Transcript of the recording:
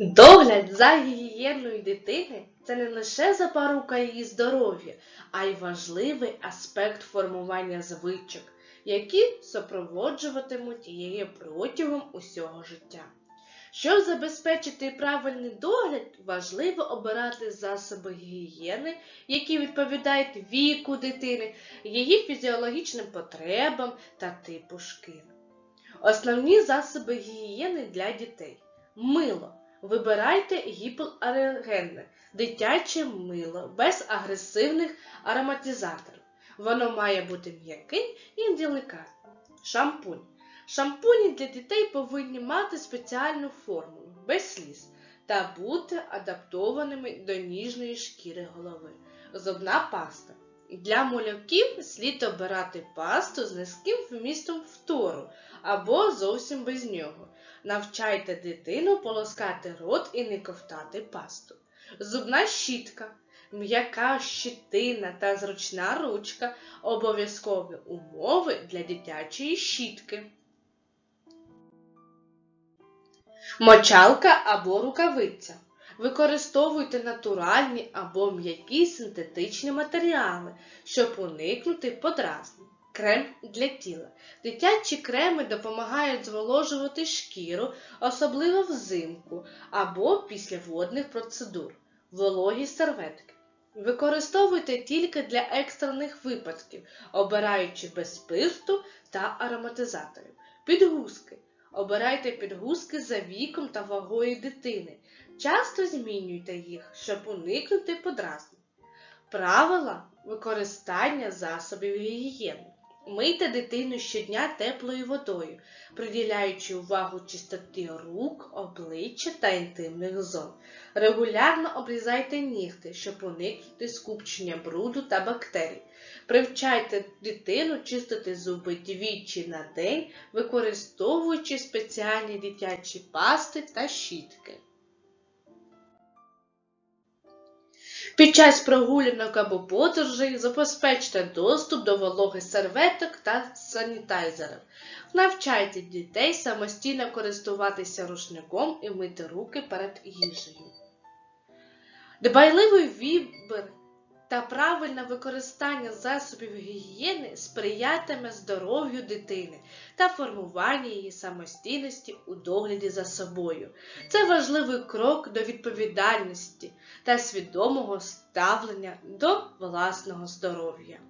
Догляд за гігієною дитини це не лише запорука її здоров'я, а й важливий аспект формування звичок, які супроводжуватимуть її протягом усього життя. Щоб забезпечити правильний догляд, важливо обирати засоби гігієни, які відповідають віку дитини, її фізіологічним потребам та типу шкіри. Основні засоби гігієни для дітей. Мило. Вибирайте гіпоалергенне, дитяче мило без агресивних ароматизаторів. Воно має бути м'яким і делікатним. Шампунь. Шампуні для дітей повинні мати спеціальну формулу, без сліз, та бути адаптованими до ніжної шкіри голови. Зубна паста. Для малюків слід обирати пасту з низьким вмістом фтору або зовсім без нього. Навчайте дитину полоскати рот і не ковтати пасту. Зубна щітка, м'яка щитина та зручна ручка обов'язкові умови для дитячої щітки. Мочалка або рукавиця. Використовуйте натуральні або м'які синтетичні матеріали, щоб уникнути подразнень. Крем для тіла. Дитячі креми допомагають зволожувати шкіру, особливо взимку або після водних процедур. Вологі серветки. Використовуйте тільки для екстрених випадків, обираючи без спирту та ароматизаторів. Підгузки. Обирайте підгузки за віком та вагою дитини. Часто змінюйте їх, щоб уникнути подразнень. Правила використання засобів гігієни. Мийте дитину щодня теплою водою, приділяючи увагу чистоті рук, обличчя та інтимних зон. Регулярно обрізайте нігти, щоб уникнути скупчення бруду та бактерій. Привчайте дитину чистити зуби двічі на день, використовуючи спеціальні дитячі пасти та щітки. Під час прогулянок або подорожей забезпечте доступ до вологих серветок та санітайзерів. Навчайте дітей самостійно користуватися рушником і мити руки перед їжею. Дбайливий вибір та правильне використання засобів гігієни сприятиме здоров'ю дитини та формуванню її самостійності у догляді за собою. Це важливий крок до відповідальності та свідомого ставлення до власного здоров'я.